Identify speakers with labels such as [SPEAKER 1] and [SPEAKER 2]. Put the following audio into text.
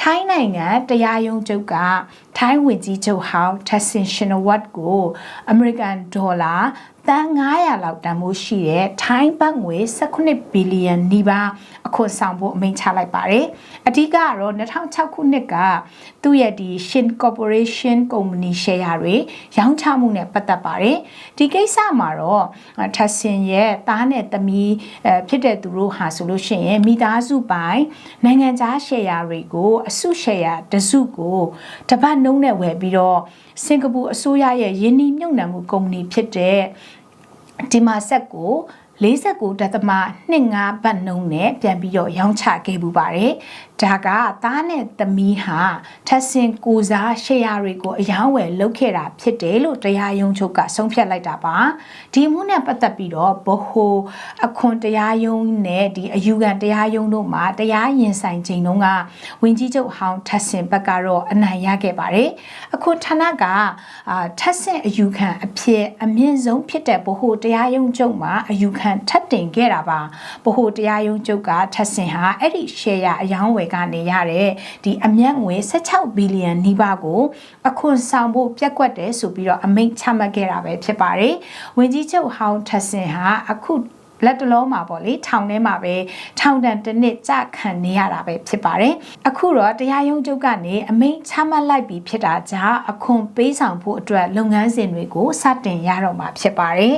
[SPEAKER 1] ထိုင်းနိုင်ငံတရားရုံးချုပ်က ထိုင်းဝင်ကြီးချုပ်ဟောင်းထက်ဆင်ရှင်နဝတ်ကိုအမေရိကန်ဒေါ်လာတန်900လောက်တန်ဖိုးရှိတဲ့ထိုင်းဘတ်ငွေ18ဘီလီယံနီးပါးအခွန်ဆောင်ဖို့အမိန့်ချလိုက်ပါတယ်။အဓိကကတော့2006ခုနှစ်ကသူ့ရဲ့ဒီ Shin Corporation ကုမ္ပဏီ share တွေရောင်းချမှုနဲ့ပတ်သက်ပါတယ်။ဒီကိစ္စမှာတော့ထက်ဆင်ရဲ့သားနဲ့သမီးအဲဖြစ်တဲ့သူတို့ဟာဆိုလို့ရှိရင်မိသားစုပိုင်နိုင်ငံခြား share တွေကိုအစု share တစုကိုတပတ်နှုံးနဲ့ဝယ်ပြီးတော့စင်ကာပူအစိုးရရဲ့ယင်းနှိမ့်မြုပ်နှံမှုကုမ္ပဏီဖြစ်တဲ့ဒီမာဆက်ကို 49ဒသမ25ဘတ်နှုန်းနဲ့ပြန်ပြီးတော့ရောင်းချခဲ့ပူပါတယ်။ဒါကသားနဲ့သမီးဟာထက်ဆင်ကိုစားရှယ်ယာတွေကိုအယောင်းဝယ်လုပ်ခဲ့တာဖြစ်တယ်လို့တရားရုံးချုပ်ကဆုံးဖြတ်လိုက်တာပါ။ဒီမှုနဲ့ပတ်သက်ပြီးတော့ဘဟိုအခွန်တရားရုံးနဲ့ဒီအယူခံတရားရုံးတို့မှာတရားရင်ဆိုင်ချိန်တုန်းကဝင်ကြီးချုပ်ဟောင်းထက်ဆင်ဘက်ကတော့အနိုင်ရခဲ့ပါတယ်။အခွန်ဌာနကအာထက်ဆင်အယူခံအဖြစ်အမြင့်ဆုံးဖြစ်တဲ့ဘဟိုတရားရုံးချုပ်မှာအယူခံထပ်တင်ခဲ့တာပါ။ဘဟိုတရားရုံးချုပ်ကထက်ဆင်ဟာအဲ့ဒီရှယ်ယာအယောင်းဝယ်ကနေရတဲ့ဒီအမြတ်ငွေ16ဘီလီယံနီးပါးကိုအခွန်ဆောင်ဖို့ပြက်ကွက်တယ်ဆိုပြီးတော့အမိန့်ချမှတ်ခဲ့တာပဲဖြစ်ပါတယ်။ဝင်ကြီးချုပ်ဟောင်းထက်ဆင်ဟာအခုလက်တလုံးမှာပေါ့လေထောင်ထဲမှာပဲထောင်တန်တစ်နှစ်ကြာခံနေရတာပဲဖြစ်ပါတယ်အခုတော့တရားရုံးချုပ်ကနေအမိန့်ချမှတ်လိုက်ပြီးဖြစ်တာကြောင့်အခွန်ပေးဆောင်ဖို့အတွက်လုပ်ငန်းစဉ်တွေကိုစတင်ရတော့မှာဖြစ်ပါတယ်